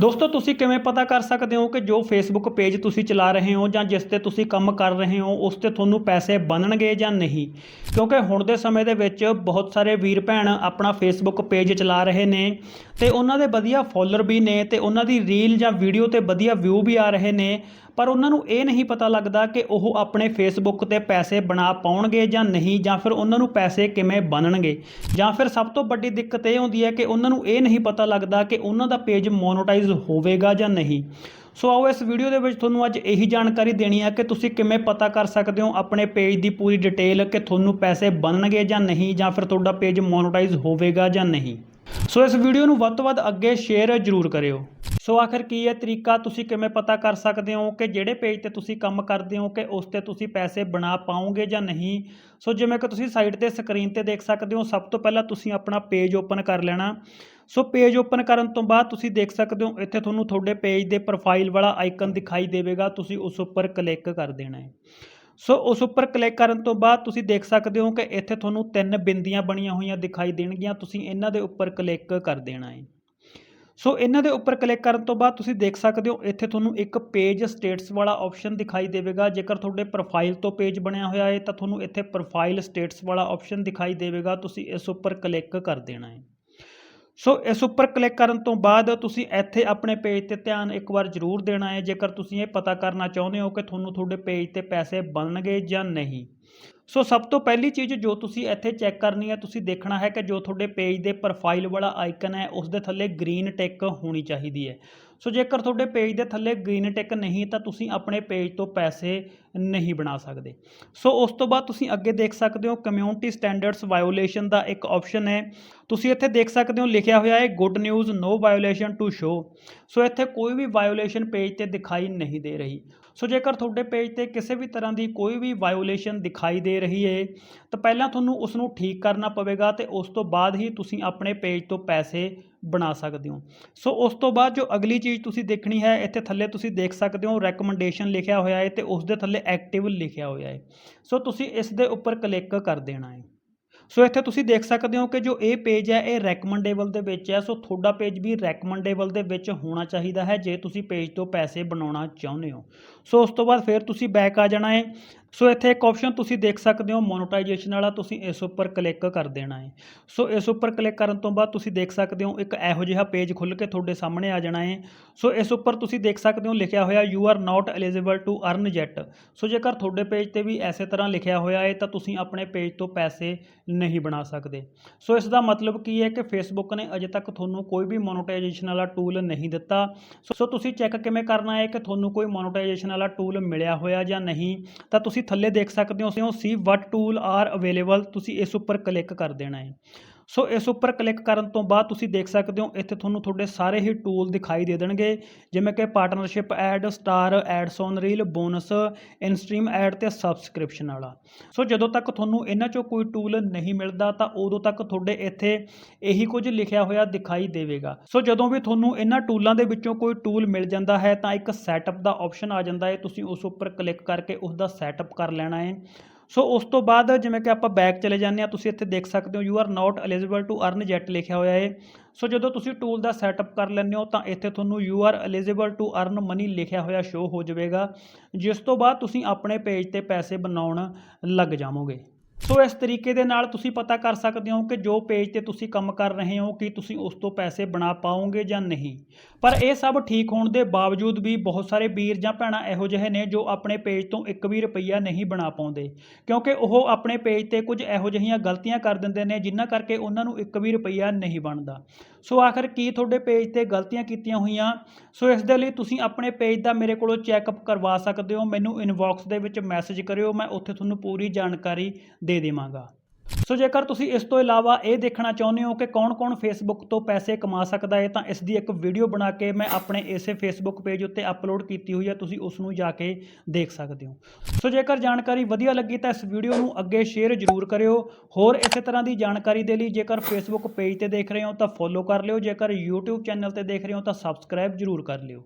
ਦੋਸਤੋ, ਤੁਸੀਂ ਕਿਵੇਂ ਪਤਾ ਕਰ ਸਕਦੇ ਹੋ ਕਿ ਜੋ ਫੇਸਬੁੱਕ ਪੇਜ ਤੁਸੀਂ ਚਲਾ ਰਹੇ ਹੋ ਜਾਂ ਜਿਸ ਤੇ ਤੁਸੀਂ ਕੰਮ ਕਰ ਰਹੇ ਹੋ, ਉਸ ਤੇ ਤੁਹਾਨੂੰ ਪੈਸੇ ਬਣਨਗੇ ਜਾਂ ਨਹੀਂ? ਕਿਉਂਕਿ ਹੁਣ ਦੇ ਸਮੇਂ ਦੇ ਵਿੱਚ ਬਹੁਤ ਸਾਰੇ ਵੀਰ ਭੈਣ ਆਪਣਾ ਫੇਸਬੁੱਕ ਪੇਜ ਚਲਾ ਰਹੇ ਨੇ ਤੇ ਉਹਨਾਂ ਦੇ ਵਧੀਆ ਫੋਲੋਅਰ ਵੀ ਨੇ ਤੇ ਉਹਨਾਂ ਦੀ ਰੀਲ ਜਾਂ ਵੀਡੀਓ ਤੇ ਵਧੀਆ ਵਿਊ ਵੀ ਆ ਰਹੇ ਨੇ। ਪਰ ਉਹਨਾਂ ਨੂੰ ਇਹ ਨਹੀਂ ਪਤਾ ਲੱਗਦਾ ਕਿ ਉਹ ਆਪਣੇ ਫੇਸਬੁੱਕ ਤੇ ਪੈਸੇ ਬਣਾ ਪਾਉਣਗੇ ਜਾਂ ਨਹੀਂ, ਜਾਂ ਫਿਰ ਉਹਨਾਂ ਨੂੰ ਪੈਸੇ ਕਿਵੇਂ ਬਣਨਗੇ ਜਾਂ ਫਿਰ ਸਭ ਤੋਂ ਵੱਡੀ ਦਿੱਕਤ ਇਹ ਹੁੰਦੀ ਹੈ ਕਿ ਉਹਨਾਂ ਨੂੰ ਇਹ ਨਹੀਂ ਪਤਾ ਲੱਗਦਾ ਕਿ ਉਹਨਾਂ ਦਾ ਪੇਜ ਮੋਨੋਟਾਈਜ਼ ਹੋਵੇਗਾ ਜਾਂ ਨਹੀਂ। ਸੋ ਆਓ ਇਸ ਵੀਡੀਓ ਦੇ ਵਿੱਚ ਤੁਹਾਨੂੰ ਅੱਜ ਇਹੀ ਜਾਣਕਾਰੀ ਦੇਣੀ ਹੈ ਕਿ ਤੁਸੀਂ ਕਿਵੇਂ ਪਤਾ ਕਰ ਸਕਦੇ ਹੋ ਆਪਣੇ ਪੇਜ ਦੀ ਪੂਰੀ ਡਿਟੇਲ ਕਿ ਤੁਹਾਨੂੰ ਪੈਸੇ ਬਣਨਗੇ ਜਾਂ ਨਹੀਂ, ਜਾਂ ਫਿਰ ਤੁਹਾਡਾ ਪੇਜ ਮੋਨੋਟਾਈਜ਼ ਹੋਵੇਗਾ ਜਾਂ ਨਹੀਂ। ਸੋ ਇਸ ਵੀਡੀਓ ਨੂੰ ਵੱਧ ਤੋਂ ਵੱਧ ਅੱਗੇ ਸ਼ੇਅਰ ਜ਼ਰੂਰ ਕਰਿਓ। ਸੋ ਆਖਰ ਕੀ ਹੈ ਤਰੀਕਾ ਤੁਸੀਂ ਕਿਵੇਂ ਪਤਾ ਕਰ ਸਕਦੇ ਹੋ ਕਿ ਜਿਹੜੇ ਪੇਜ ਤੇ ਤੁਸੀਂ ਕੰਮ ਕਰਦੇ ਹੋ ਕਿ ਉਸ ਤੇ ਤੁਸੀਂ ਪੈਸੇ ਬਣਾ ਪਾਓਗੇ ਜਾਂ ਨਹੀਂ? ਸੋ ਜਿਵੇਂ ਕਿ ਤੁਸੀਂ ਸਾਈਟ ਤੇ ਸਕਰੀਨ ਤੇ ਦੇਖ ਸਕਦੇ ਹੋ, ਸਭ ਤੋਂ ਪਹਿਲਾਂ ਤੁਸੀਂ ਆਪਣਾ ਪੇਜ ਓਪਨ ਕਰ ਲੈਣਾ। ਸੋ ਪੇਜ ਓਪਨ ਕਰਨ ਤੋਂ ਬਾਅਦ ਤੁਸੀਂ ਦੇਖ ਸਕਦੇ ਹੋ, ਇੱਥੇ ਤੁਹਾਨੂੰ ਤੁਹਾਡੇ ਪੇਜ ਦੇ ਪ੍ਰੋਫਾਈਲ ਵਾਲਾ ਆਈਕਨ ਦਿਖਾਈ ਦੇਵੇਗਾ, ਤੁਸੀਂ ਉਸ ਉੱਪਰ ਕਲਿੱਕ ਕਰ ਦੇਣਾ ਹੈ। ਸੋ ਉਸ ਉੱਪਰ ਕਲਿੱਕ ਕਰਨ ਤੋਂ ਬਾਅਦ ਤੁਸੀਂ ਦੇਖ ਸਕਦੇ ਹੋ ਕਿ ਇੱਥੇ ਤੁਹਾਨੂੰ ਤਿੰਨ ਬਿੰਦੀਆਂ ਬਣੀਆਂ ਹੋਈਆਂ ਦਿਖਾਈ ਦੇਣਗੀਆਂ, ਤੁਸੀਂ ਇਹਨਾਂ ਦੇ ਉੱਪਰ ਕਲਿੱਕ ਕਰ ਦੇਣਾ ਹੈ। ਸੋ ਇਹਨਾਂ ਦੇ ਉੱਪਰ ਕਲਿੱਕ ਕਰਨ ਤੋਂ ਬਾਅਦ ਤੁਸੀਂ ਦੇਖ ਸਕਦੇ ਹੋ, ਇੱਥੇ ਤੁਹਾਨੂੰ ਇੱਕ ਪੇਜ ਸਟੇਟਸ ਵਾਲਾ ਆਪਸ਼ਨ ਦਿਖਾਈ ਦੇਵੇਗਾ। ਜੇਕਰ ਤੁਹਾਡੇ ਪ੍ਰੋਫਾਈਲ ਤੋਂ ਪੇਜ ਬਣਿਆ ਹੋਇਆ ਹੈ, ਤਾਂ ਤੁਹਾਨੂੰ ਇੱਥੇ ਪ੍ਰੋਫਾਈਲ ਸਟੇਟਸ ਵਾਲਾ ਆਪਸ਼ਨ ਦਿਖਾਈ ਦੇਵੇਗਾ। ਤੁਸੀਂ ਇਸ ਉੱਪਰ ਕਲਿੱਕ ਕਰ ਦੇਣਾ ਹੈ। ਸੋ ਇਸ ਉੱਪਰ ਕਲਿੱਕ ਕਰਨ ਤੋਂ ਬਾਅਦ ਤੁਸੀਂ ਇੱਥੇ ਆਪਣੇ ਪੇਜ ਤੇ ਧਿਆਨ ਇੱਕ ਵਾਰ ਜ਼ਰੂਰ ਦੇਣਾ ਹੈ। ਜੇਕਰ ਤੁਸੀਂ ਇਹ ਪਤਾ ਕਰਨਾ ਚਾਹੁੰਦੇ ਹੋ ਕਿ ਤੁਹਾਨੂੰ ਤੁਹਾਡੇ ਪੇਜ ਤੇ ਪੈਸੇ ਬਣਨਗੇ ਜਾਂ ਨਹੀਂ। ਸੋ ਸਭ ਤੋਂ ਪਹਿਲੀ ਚੀਜ਼ ਜੋ ਤੁਸੀਂ ਇੱਥੇ ਚੈੱਕ ਕਰਨੀ ਹੈ, ਤੁਸੀਂ ਦੇਖਣਾ ਹੈ ਕਿ ਜੋ ਤੁਹਾਡੇ ਪੇਜ ਦੇ ਪ੍ਰੋਫਾਈਲ ਵਾਲਾ ਆਈਕਨ ਹੈ ਉਸ ਦੇ ਥੱਲੇ ਗ੍ਰੀਨ ਟਿਕ ਹੋਣੀ ਚਾਹੀਦੀ ਹੈ। ਸੋ ਜੇਕਰ ਤੁਹਾਡੇ ਪੇਜ ਦੇ ਥੱਲੇ ਗ੍ਰੀਨ ਟਿਕ ਨਹੀਂ, ਤਾਂ ਤੁਸੀਂ ਆਪਣੇ ਪੇਜ ਤੋਂ ਪੈਸੇ ਨਹੀਂ ਬਣਾ ਸਕਦੇ। ਸੋ ਉਸ ਤੋਂ ਬਾਅਦ ਤੁਸੀਂ ਅੱਗੇ ਦੇਖ ਸਕਦੇ ਹੋ ਕਮਿਊਨਿਟੀ ਸਟੈਂਡਰਡਸ ਵਾਇਓਲੇਸ਼ਨ ਦਾ ਇੱਕ ਆਪਸ਼ਨ ਹੈ। ਤੁਸੀਂ ਇੱਥੇ ਦੇਖ ਸਕਦੇ ਹੋ, ਲਿਖਿਆ ਹੋਇਆ ਹੈ good news no violation to show so ਇੱਥੇ ਕੋਈ ਵੀ ਵਾਇਓਲੇਸ਼ਨ ਪੇਜ ਤੇ ਦਿਖਾਈ ਨਹੀਂ ਦੇ ਰਹੀ। ਸੋ ਜੇਕਰ ਤੁਹਾਡੇ ਪੇਜ ਤੇ ਕਿਸੇ ਵੀ ਤਰ੍ਹਾਂ ਦੀ ਕੋਈ ਵੀ ਵਾਇਓਲੇਸ਼ਨ ਦਿਖਾਈ ਦੇ ਰਹੀ ਹੈ ਤਾਂ ਪਹਿਲਾਂ ਤੁਹਾਨੂੰ ਉਸ ਨੂੰ ਠੀਕ ਕਰਨਾ ਪਵੇਗਾ ਤੇ ਉਸ ਤੋਂ ਬਾਅਦ ਹੀ ਤੁਸੀਂ ਆਪਣੇ ਪੇਜ ਤੋਂ ਪੈਸੇ ਬਣਾ ਸਕਦੇ ਹੋ। ਸੋ ਉਸ ਤੋਂ ਬਾਅਦ ਜੋ ਅਗਲੀ ਚੀਜ਼ ਤੁਸੀਂ ਦੇਖਣੀ ਹੈ, ਇੱਥੇ ਥੱਲੇ ਤੁਸੀਂ ਦੇਖ ਸਕਦੇ ਹੋ ਰეკਮੈਂਡੇਸ਼ਨ ਲਿਖਿਆ ਹੋਇਆ ਹੈ ਤੇ ਉਸ ਦੇ ਥੱਲੇ ਐਕਟਿਵ ਲਿਖਿਆ ਹੋਇਆ ਹੈ ਸੋ ਤੁਸੀਂ ਇਸ ਦੇ ਉੱਪਰ ਕਲਿੱਕ ਕਰ ਦੇਣਾ ਹੈ ਸੋ ਇੱਥੇ ਤੁਸੀਂ ਦੇਖ ਸਕਦੇ ਹੋ ਕਿ ਜੋ ਇਹ ਪੇਜ ਹੈ, ਇਹ ਰეკਮੈਂਡੇਬਲ ਦੇ ਵਿੱਚ ਹੈ। ਸੋ ਤੁਹਾਡਾ ਪੇਜ ਵੀ ਰეკਮੈਂਡੇਬਲ ਦੇ ਵਿੱਚ ਹੋਣਾ ਚਾਹੀਦਾ ਹੈ, ਜੇ ਤੁਸੀਂ ਪੇਜ ਤੋਂ ਪੈਸੇ ਬਣਾਉਣਾ ਚਾਹੁੰਦੇ ਹੋ। ਸੋ ਉਸ ਤੋਂ ਬਾਅਦ ਫਿਰ ਤੁਸੀਂ ਬੈਕ ਆ ਜਾਣਾ ਹੈ। ਸੋ ਇੱਥੇ ਇੱਕ ਆਪਸ਼ਨ ਤੁਸੀਂ ਦੇਖ ਸਕਦੇ ਹੋ ਮੋਨੋਟਾਈਜੇਸ਼ਨ ਵਾਲਾ ਤੁਸੀਂ ਇਸ ਉੱਪਰ ਕਲਿੱਕ ਕਰ ਦੇਣਾ ਹੈ। ਸੋ ਇਸ ਉੱਪਰ ਕਲਿੱਕ ਕਰਨ ਤੋਂ ਬਾਅਦ ਤੁਸੀਂ ਦੇਖ ਸਕਦੇ ਹੋ, ਇੱਕ ਇਹੋ ਜਿਹਾ ਪੇਜ ਖੁੱਲ ਕੇ ਤੁਹਾਡੇ ਸਾਹਮਣੇ ਆ ਜਾਣਾ ਹੈ। ਸੋ ਇਸ ਉੱਪਰ ਤੁਸੀਂ ਦੇਖ ਸਕਦੇ ਹੋ, ਲਿਖਿਆ ਹੋਇਆ you are not eligible to earn yet so ਜੇਕਰ ਤੁਹਾਡੇ ਪੇਜ ਤੇ ਵੀ ਐਸੇ ਤਰ੍ਹਾਂ ਲਿਖਿਆ ਹੋਇਆ ਹੈ, ਤਾਂ ਤੁਸੀਂ ਆਪਣੇ ਪੇਜ ਤੋਂ ਪੈਸੇ ਨਹੀਂ ਬਣਾ ਸਕਦੇ। ਸੋ ਇਸ ਦਾ ਮਤਲਬ ਕੀ ਹੈ ਕਿ ਫੇਸਬੁੱਕ ਨੇ ਅਜੇ ਤੱਕ ਤੁਹਾਨੂੰ ਕੋਈ ਵੀ ਮੋਨੋਟਾਈਜੇਸ਼ਨ ਵਾਲਾ ਟੂਲ ਨਹੀਂ ਦਿੱਤਾ। ਸੋ ਤੁਸੀਂ ਚੈੱਕ ਕਿਵੇਂ ਕਰਨਾ ਹੈ ਕਿ ਤੁਹਾਨੂੰ ਕੋਈ ਮੋਨੋਟਾਈਜੇਸ਼ਨ ਵਾਲਾ ਟੂਲ ਮਿਲਿਆ ਹੋਇਆ ਜਾਂ ਨਹੀਂ? ਤਾਂ ਤੁਸੀਂ ਥੱਲੇ ਦੇਖ ਸਕਦੇ ਹੋ see what tool are available ਤੁਸੀਂ ਇਸ ਉੱਪਰ ਕਲਿੱਕ ਕਰ ਦੇਣਾ ਹੈ। ਸੋ ਇਸ ਉੱਪਰ ਕਲਿੱਕ ਕਰਨ ਤੋਂ ਬਾਅਦ ਤੁਸੀਂ ਦੇਖ ਸਕਦੇ ਹੋ, ਇੱਥੇ ਤੁਹਾਨੂੰ ਤੁਹਾਡੇ ਸਾਰੇ ਹੀ ਟੂਲ ਦਿਖਾਈ ਦੇ ਦੇਣਗੇ। ਜਿਵੇਂ ਕਿ partnership ad star ads on reel bonus instream ad ਤੇ ਸਬਸਕ੍ਰਿਪਸ਼ਨ ਵਾਲਾ। ਸੋ ਜਦੋਂ ਤੱਕ ਤੁਹਾਨੂੰ ਇਹਨਾਂ ਚੋਂ ਕੋਈ ਟੂਲ ਨਹੀਂ ਮਿਲਦਾ, ਤਾਂ ਉਦੋਂ ਤੱਕ ਤੁਹਾਡੇ ਇੱਥੇ ਇਹੀ ਕੁਝ ਲਿਖਿਆ ਹੋਇਆ ਦਿਖਾਈ ਦੇਵੇਗਾ। ਸੋ ਜਦੋਂ ਵੀ ਤੁਹਾਨੂੰ ਇਹਨਾਂ ਟੂਲਾਂ ਦੇ ਵਿੱਚੋਂ ਕੋਈ ਟੂਲ ਮਿਲ ਜਾਂਦਾ ਹੈ, ਤਾਂ ਇੱਕ ਸੈਟਅਪ ਦਾ ਆਪਸ਼ਨ ਆ ਜਾਂਦਾ ਹੈ। ਤੁਸੀਂ ਉਸ ਉੱਪਰ ਕਲਿੱਕ ਕਰਕੇ ਉਸ ਦਾ ਸੈਟਅਪ ਕਰ ਲੈਣਾ ਹੈ। ਸੋ ਉਸ ਤੋਂ ਬਾਅਦ ਜਿਵੇਂ ਕਿ ਆਪਾਂ ਬੈਕ ਚਲੇ ਜਾਂਦੇ ਆ ਤੁਸੀਂ ਇੱਥੇ ਦੇਖ ਸਕਦੇ ਹੋ you are not eligible to earn yet ਲਿਖਿਆ ਹੋਇਆ ਹੈ। ਸੋ ਜਦੋਂ ਤੁਸੀਂ ਟੂਲ ਦਾ ਸੈਟਅਪ ਕਰ ਲੈਂਦੇ ਹੋ, ਤਾਂ ਇੱਥੇ ਤੁਹਾਨੂੰ you are eligible to earn money ਲਿਖਿਆ ਹੋਇਆ ਸ਼ੋ ਹੋ ਜਾਵੇਗਾ, ਜਿਸ ਤੋਂ ਬਾਅਦ ਤੁਸੀਂ ਆਪਣੇ ਪੇਜ ਤੇ ਪੈਸੇ ਬਣਾਉਣ ਲੱਗ ਜਾਵੋਗੇ। ਸੋ ਇਸ ਤਰੀਕੇ ਦੇ ਨਾਲ ਤੁਸੀਂ ਪਤਾ ਕਰ ਸਕਦੇ ਹੋ ਕਿ ਜੋ ਪੇਜ ਤੇ ਤੁਸੀਂ ਕੰਮ ਕਰ ਰਹੇ ਹੋ, ਕਿ ਤੁਸੀਂ ਉਸ ਤੋਂ ਪੈਸੇ ਬਣਾ ਪਾਓਗੇ ਜਾਂ ਨਹੀਂ। ਪਰ ਇਹ ਸਭ ਠੀਕ ਹੋਣ ਦੇ ਬਾਵਜੂਦ ਵੀ ਬਹੁਤ ਸਾਰੇ ਵੀਰ ਜਾਂ ਭੈਣਾਂ ਇਹੋ ਜਿਹੇ ਨੇ ਜੋ ਆਪਣੇ ਪੇਜ ਤੋਂ ਇੱਕ ਵੀ ਰੁਪਈਆ ਨਹੀਂ ਬਣਾ ਪਾਉਂਦੇ। ਕਿਉਂਕਿ ਉਹ ਆਪਣੇ ਪੇਜ ਤੇ ਕੁਝ ਇਹੋ ਜਿਹੀਆਂ ਗਲਤੀਆਂ ਕਰ ਦਿੰਦੇ ਨੇ, ਜਿਨ੍ਹਾਂ ਕਰਕੇ ਉਹਨਾਂ ਨੂੰ ਇੱਕ ਵੀ ਰੁਪਈਆ ਨਹੀਂ ਬਣਦਾ। ਸੋ ਆਖਰ ਕੀ ਤੁਹਾਡੇ ਪੇਜ ਤੇ ਗਲਤੀਆਂ ਕੀਤੀਆਂ ਹੋਈਆਂ? ਸੋ ਇਸ ਦੇ ਲਈ ਤੁਸੀਂ ਆਪਣੇ ਪੇਜ ਦਾ ਮੇਰੇ ਕੋਲੋਂ ਚੈੱਕਅਪ ਕਰਵਾ ਸਕਦੇ ਹੋ। ਮੈਨੂੰ ਇਨਬਾਕਸ ਦੇ ਵਿੱਚ ਮੈਸੇਜ ਕਰਿਓ, ਮੈਂ ਉੱਥੇ ਤੁਹਾਨੂੰ ਪੂਰੀ ਜਾਣਕਾਰੀ ਦੇ ਦੇਵਾਂਗਾ। ਸੋ ਜੇਕਰ ਤੁਸੀਂ ਇਸ ਤੋਂ ਇਲਾਵਾ ਇਹ ਦੇਖਣਾ ਚਾਹੁੰਦੇ ਹੋ ਕਿ ਕੌਣ-ਕੌਣ ਫੇਸਬੁੱਕ ਤੋਂ ਪੈਸੇ ਕਮਾ ਸਕਦਾ ਹੈ, ਤਾਂ ਇਸ ਦੀ ਇੱਕ ਵੀਡੀਓ ਬਣਾ ਕੇ ਮੈਂ ਆਪਣੇ ਇਸੇ ਫੇਸਬੁੱਕ ਪੇਜ ਉੱਤੇ ਅਪਲੋਡ ਕੀਤੀ ਹੋਈ ਹੈ, ਤੁਸੀਂ ਉਸ ਨੂੰ ਜਾ ਕੇ ਦੇਖ ਸਕਦੇ ਹੋ। ਸੋ ਜੇਕਰ ਜਾਣਕਾਰੀ ਵਧੀਆ ਲੱਗੀ, ਤਾਂ ਇਸ ਵੀਡੀਓ ਨੂੰ ਅੱਗੇ ਸ਼ੇਅਰ ਜ਼ਰੂਰ ਕਰਿਓ। ਹੋਰ ਇਸੇ ਤਰ੍ਹਾਂ ਦੀ ਜਾਣਕਾਰੀ ਦੇ ਲਈ ਜੇਕਰ ਫੇਸਬੁੱਕ ਪੇਜ ਤੇ ਦੇਖ ਰਹੇ ਹੋ, ਤਾਂ ਫੋਲੋ ਕਰ ਲਿਓ। ਜੇਕਰ YouTube ਚੈਨਲ ਤੇ ਦੇਖ ਰਹੇ ਹੋ, ਤਾਂ ਸਬਸਕ੍ਰਾਈਬ ਜ਼ਰੂਰ ਕਰ ਲਿਓ।